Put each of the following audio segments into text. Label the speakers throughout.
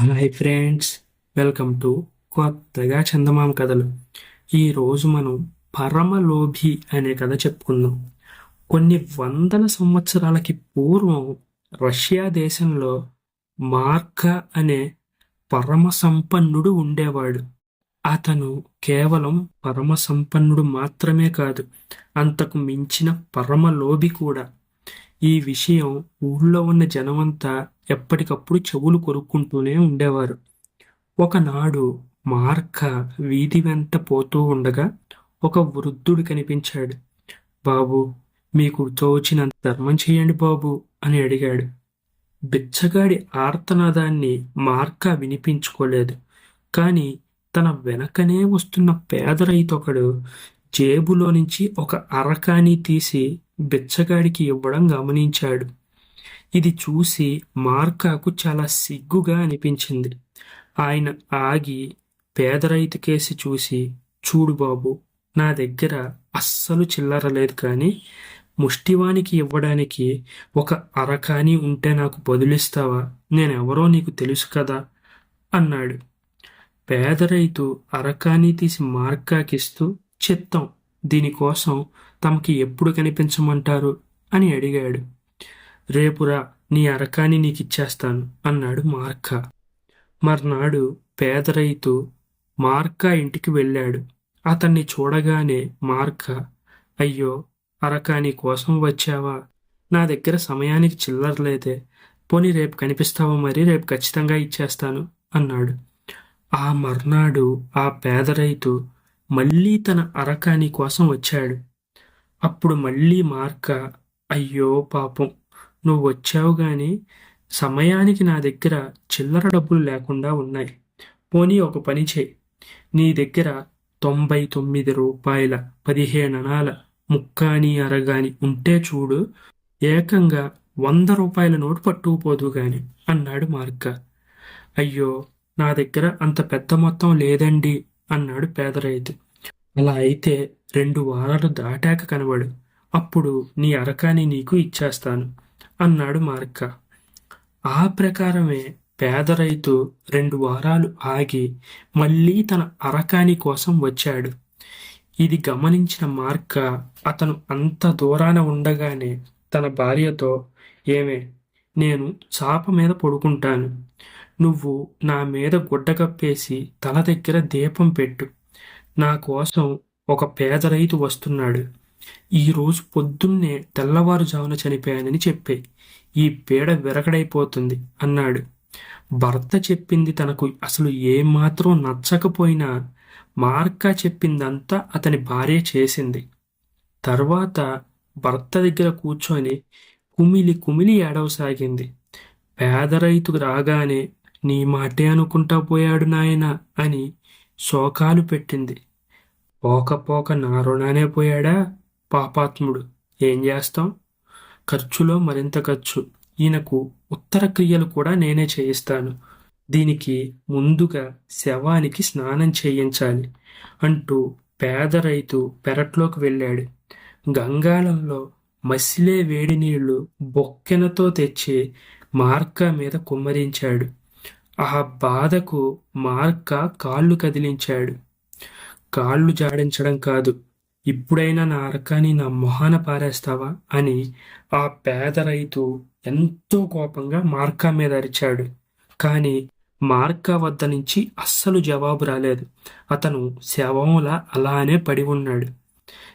Speaker 1: Hi friends welcome to కొత్తగా చందమామ కథలు ఈరోజు మనం పరమలోభి అనే కథ చెప్పుకుందాం. కొన్ని వందల సంవత్సరాలకి పూర్వం రష్యా దేశంలో మార్క అనే పరమ సంపన్నుడు ఉండేవాడు. అతను కేవలం పరమ సంపన్నుడు మాత్రమే కాదు అంతకు మించిన పరమలోభి కూడా. ఈ విషయం ఊళ్ళో ఉన్న జనమంతా ఎప్పటికప్పుడు చెవులు కొరుక్కుంటూనే ఉండేవారు. ఒకనాడు మార్క వీధి వెంట పోతూ ఉండగా ఒక వృద్ధుడు కనిపించాడు. బాబు మీకు తోచినంత ధర్మం చేయండి బాబు అని అడిగాడు. బిచ్చగాడి ఆర్తనాదాన్ని మార్క వినిపించుకోలేదు. కానీ తన వెనకనే వస్తున్న పేద ఒకడు జేబులో నుంచి ఒక అరకాని తీసి బిచ్చగాడికి ఇవ్వడం గమనించాడు. ఇది చూసి మార్కాకు చాలా సిగ్గుగా అనిపించింది. ఆయన ఆగి పేదరైతు కేసి చూసి చూడు బాబు నా దగ్గర అస్సలు చిల్లర లేదు కానీ ముష్టివానికి ఇవ్వడానికి ఒక అరకాని ఉంటే నాకు బదులిస్తావా? నేనెవరో నీకు తెలుసు కదా అన్నాడు. పేద రైతు అరకాని తీసి మార్కాకిస్తూ చిత్తం దీనికోసం తమకి ఎప్పుడు కనిపించమంటారు? అని అడిగాడు. రేపురా నీ అరకాని నీకిచ్చేస్తాను అన్నాడు మార్కా. మర్నాడు పేద రైతు మార్కా ఇంటికి వెళ్ళాడు. అతన్ని చూడగానే మార్కా అయ్యో అరకాని కోసం వచ్చావా? నా దగ్గర సమయానికి చిల్లరలేదే పోనీ రేపు కనిపిస్తావా మరి? రేపు ఖచ్చితంగా ఇచ్చేస్తాను అన్నాడు. ఆ మర్నాడు ఆ పేద రైతు మళ్ళీ తన అరకాని కోసం వచ్చాడు. అప్పుడు మళ్ళీ మార్క అయ్యో పాపం నువ్వు వచ్చావు గాని సమయానికి నా దగ్గర చిల్లర డబ్బులు లేకుండా ఉన్నాయి. పోనీ ఒక పని చేయి. నీ దగ్గర తొంభై తొమ్మిది రూపాయల పదిహేను అనాల ముక్కాని అరగాని ఉంటే చూడు ఏకంగా వంద రూపాయల నోటు పట్టుకుపోదు గాని అన్నాడు మార్క. అయ్యో నా దగ్గర అంత పెద్ద మొత్తం లేదండి. అన్నాడు పేద రైతు. అలా అయితే రెండు వారాలు దాటాక కనబడు. అప్పుడు నీ అరకాని నీకు ఇచ్చేస్తాను అన్నాడు మార్క. ఆ ప్రకారమే పేద రైతు రెండు వారాలు ఆగి మళ్ళీ తన అరకాని కోసం వచ్చాడు. ఇది గమనించిన మార్క అతను అంత దూరాన ఉండగానే తన భార్యతో ఏమే నేను చాప మీద పడుకుంటాను. నువ్వు నా మీద గుడ్డ కప్పేసి తల దగ్గర దీపం పెట్టు. నా కోసం ఒక పేద రైతు వస్తున్నాడు. ఈరోజు పొద్దున్నే తెల్లవారుజామున చనిపోయానని చెప్పే. ఈ పీడ విరగడైపోతుంది అన్నాడు. భర్త చెప్పింది తనకు అసలు ఏమాత్రం నచ్చకపోయినా మార్కా చెప్పిందంతా అతని భార్య చేసింది. తర్వాత భర్త దగ్గర కూర్చొని కుమిలి కుమిలి ఏడవసాగింది. పేద రైతు రాగానే నీ మాటే అనుకుంటా పోయాడు నాయన అని శోకాలు పెట్టింది. పోక పోక నా రుణానే పోయాడా? పాపాత్ముడు ఏం చేస్తాం? ఖర్చులో మరింత ఖర్చు. ఈయనకు ఉత్తర క్రియలు కూడా నేనే చేయిస్తాను. దీనికి ముందుగా శవానికి స్నానం చేయించాలి అంటూ పేద రైతు పెరట్లోకి వెళ్ళాడు. గంగాళంలో మసిలే వేడి నీళ్ళు బొక్కెనతో తెచ్చి మార్కా మీద కుమ్మరించాడు. ఆ బాధకు మార్క కాళ్ళు కదిలించాడు. కాళ్ళు జాడించడం కాదు ఇప్పుడైనా నా అరకాని నా మొహాన పారేస్తావా? అని ఆ పేద రైతు ఎంతో కోపంగా మార్కా మీద అరిచాడు. కానీ మార్కా వద్ద నుంచి అస్సలు జవాబు రాలేదు. అతను శవంలా అలానే పడి ఉన్నాడు.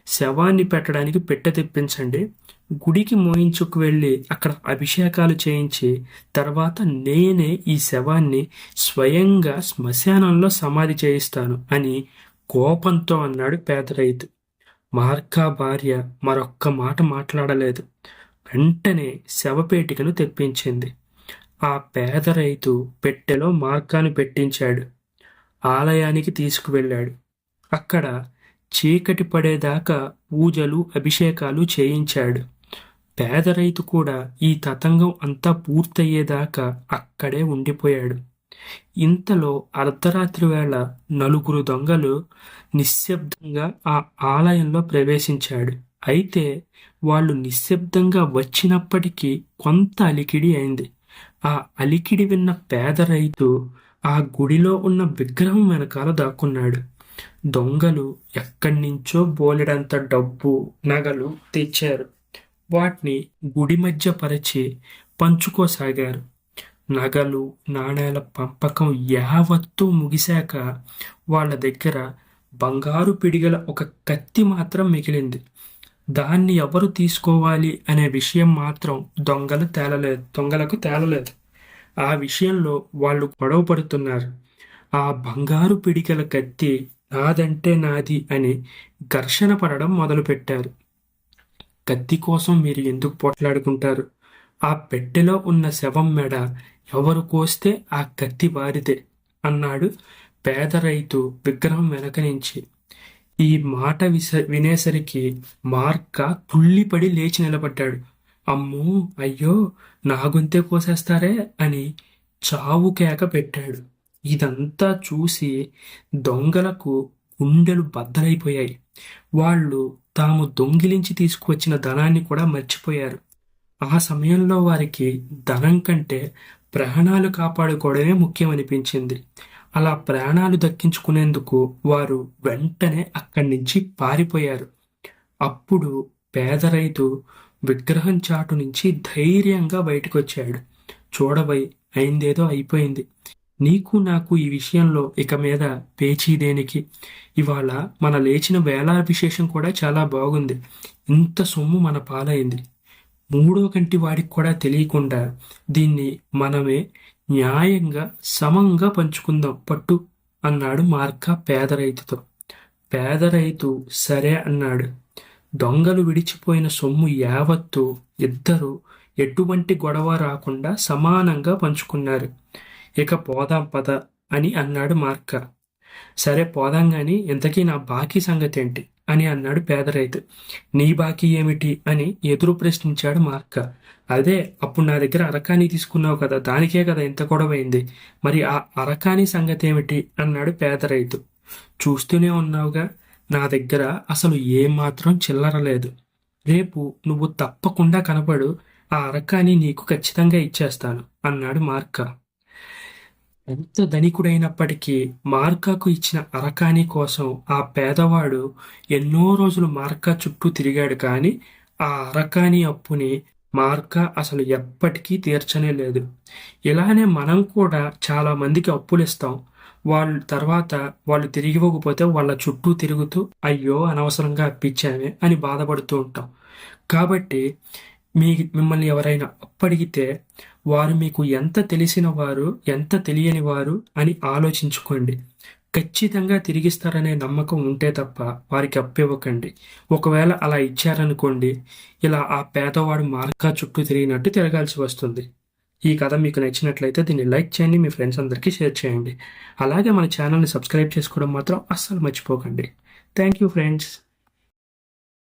Speaker 1: శవాన్ని పెట్టడానికి పెట్టె తెప్పించండి. గుడికి మోయించుకు వెళ్ళి అక్కడ అభిషేకాలు చేయించి తర్వాత నేనే ఈ శవాన్ని స్వయంగా శ్మశానంలో సమాధి చేయిస్తాను అని కోపంతో అన్నాడు పేద రైతు మార్కా భార్య మరొక్క మాట మాట్లాడలేదు. వెంటనే శవపేటికను తెప్పించింది. ఆ పేద రైతు పెట్టెలో మార్కాను పెట్టించాడు. ఆలయానికి తీసుకువెళ్ళాడు. అక్కడ చీకటి పడేదాకా పూజలు అభిషేకాలు చేయించాడు. పేద రైతు కూడా ఈ తతంగం అంతా పూర్తయ్యేదాకా అక్కడే ఉండిపోయాడు. ఇంతలో అర్ధరాత్రి వేళ నలుగురు దొంగలు నిశ్శబ్దంగా ఆ ఆలయంలో ప్రవేశించాడు. అయితే వాళ్ళు నిశ్శబ్దంగా వచ్చినప్పటికీ కొంత అలికిడి అయింది. ఆ అలికిడి విన్న పేద రైతు ఆ గుడిలో ఉన్న విగ్రహం వెనకాల దాక్కున్నాడు. దొంగలు ఎక్కడి నుంచో బోలెడంత డబ్బు నగలు తెచ్చారు. వాటిని గుడి మధ్య పరిచి పంచుకోసాగారు. నగలు నాణేల పంపకం యావత్తూ ముగిశాక వాళ్ళ దగ్గర బంగారు పిడిగల ఒక కత్తి మాత్రం మిగిలింది. దాన్ని ఎవరు తీసుకోవాలి అనే విషయం మాత్రం దొంగలు తేలలేదు దొంగలకు తేలలేదు. ఆ విషయంలో వాళ్ళు గొడవ పడుతున్నారు ఆ బంగారు పిడికల కత్తి నాదంటే నాది అని ఘర్షణ పడడం మొదలుపెట్టారు. కత్తి కోసం మీరు ఎందుకు పోట్లాడుకుంటారు? ఆ పెట్టెలో ఉన్న శవం మెడ ఎవరు కోస్తే ఆ కత్తి వారిదే అన్నాడు పేద రైతు విగ్రహం వెనక నుంచి. ఈ మాట విస వినేసరికి మార్క తుళ్ళిపడి లేచి నిలబడ్డాడు. అమ్మో అయ్యో నా గొంతే కోసేస్తారే అని చావు కేక పెట్టాడు. ఇదంతా చూసి దొంగలకు గుండెలు బద్దలైపోయాయి. వాళ్ళు తాము దొంగిలించి తీసుకువచ్చిన ధనాన్ని కూడా మర్చిపోయారు. ఆ సమయంలో వారికి ధనం కంటే ప్రాణాలు కాపాడుకోవడమే ముఖ్యమనిపించింది. అలా ప్రాణాలు దక్కించుకునేందుకు వారు వెంటనే అక్కడి నుంచి పారిపోయారు. అప్పుడు పేద రైతు విగ్రహం చాటు నుంచి ధైర్యంగా బయటకొచ్చాడు. చూడబై అయిందేదో అయిపోయింది. నీకు నాకు ఈ విషయంలో ఇక మీద పేచీ దేనికి? ఇవాళ మన లేచిన వేలాభిశేషం కూడా చాలా బాగుంది. ఇంత సొమ్ము మన పాలైంది. మూడో కంటి వాడికి కూడా తెలియకుండా దీన్ని మనమే న్యాయంగా సమంగా పంచుకుందాం పట్టు అన్నాడు మార్కా పేద రైతుతో. పేద రైతు సరే అన్నాడు. దొంగలు విడిచిపోయిన సొమ్ము యావత్తు ఇద్దరు ఎటువంటి గొడవ రాకుండా సమానంగా పంచుకున్నారు. ఇక పోదాం పద అని అన్నాడు మార్క. సరే పోదాం గాని ఇంతకీ నా బాకీ సంగతి ఏంటి అని అన్నాడు పేద రైతు నీ బాకీ ఏమిటి అని ఎదురు ప్రశ్నించాడు మార్క. అదే అప్పుడు నా దగ్గర అరకాని తీసుకున్నావు కదా దానికే కదా ఇంత గొడవైంది. మరి ఆ అరకాని సంగతి ఏమిటి అన్నాడు పేద రైతు చూస్తూనే ఉన్నావుగా నా దగ్గర అసలు ఏమాత్రం చిల్లర లేదు. రేపు నువ్వు తప్పకుండా కనపడు ఆ అరకాని నీకు ఖచ్చితంగా ఇచ్చేస్తాను అన్నాడు మార్క. ఎంత ధనికుడైనప్పటికీ మార్కాకు ఇచ్చిన అరకాని కోసం ఆ పేదవాడు ఎన్నో రోజులు మార్కా చుట్టూ తిరిగాడు కానీ ఆ అరకాని అప్పుని మార్కా అసలు ఎప్పటికీ తీర్చనే లేదు. ఇలానే మనం కూడా చాలా మందికి అప్పులు ఇస్తాం. వాళ్ళు తర్వాత వాళ్ళు తిరిగి ఇవ్వకపోతే వాళ్ళ చుట్టూ తిరుగుతూ అయ్యో అనవసరంగా అప్పించామే అని బాధపడుతూ ఉంటాం. కాబట్టి మీ మిమ్మల్ని ఎవరైనా అప్పడిగితే వారు మీకు ఎంత తెలిసిన వారు ఎంత తెలియని వారు అని ఆలోచించుకోండి. ఖచ్చితంగా తిరిగిస్తారనే నమ్మకం ఉంటే తప్ప వారికి అప్పివ్వకండి. ఒకవేళ అలా ఇచ్చారనుకోండి ఇలా ఆ పేదవాడు మార్గా చుట్టూ తిరిగినట్టు తిరగాల్సి వస్తుంది. ఈ కథ మీకు నచ్చినట్లయితే దీన్ని లైక్ చేయండి మీ ఫ్రెండ్స్ అందరికీ షేర్ చేయండి. అలాగే మన ఛానల్ని సబ్స్క్రైబ్ చేసుకోవడం మాత్రం అస్సలు మర్చిపోకండి. Thank you friends.